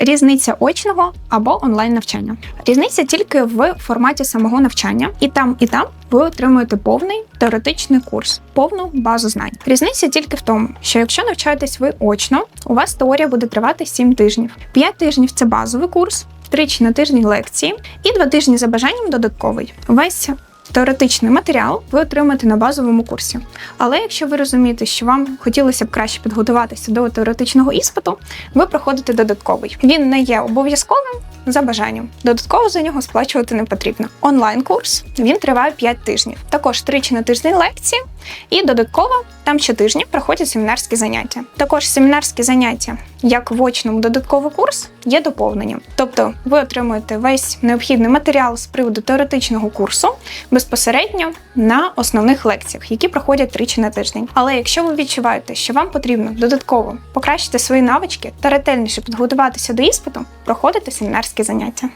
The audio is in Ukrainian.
Різниця очного або онлайн навчання. Різниця тільки в форматі самого навчання, і там, і там ви отримуєте повний теоретичний курс, повну базу знань. Різниця тільки в тому, що якщо навчаєтесь ви очно, у вас теорія буде тривати 7 тижнів. 5 тижнів це базовий курс, тричі на тиждень лекції і 2 тижні за бажанням додатковий. Весь Теоретичний матеріал ви отримаєте на базовому курсі. Але якщо ви розумієте, що вам хотілося б краще підготуватися до теоретичного іспиту, ви проходите додатковий. Він не є обов'язковим за бажанням. Додатково за нього сплачувати не потрібно. Онлайн-курс він триває 5 тижнів. Також тричі на тиждень лекції, і додатково там щотижня проходять семінарські заняття. Також семінарські заняття, як в очному додатковий курс, є доповненням. Тобто ви отримуєте весь необхідний матеріал з приводу теоретичного курсу безпосередньо на основних лекціях, які проходять тричі на тиждень. Але якщо ви відчуваєте, що вам потрібно додатково покращити свої навички та ретельніше підготуватися до іспиту, проходите семінарські заняття.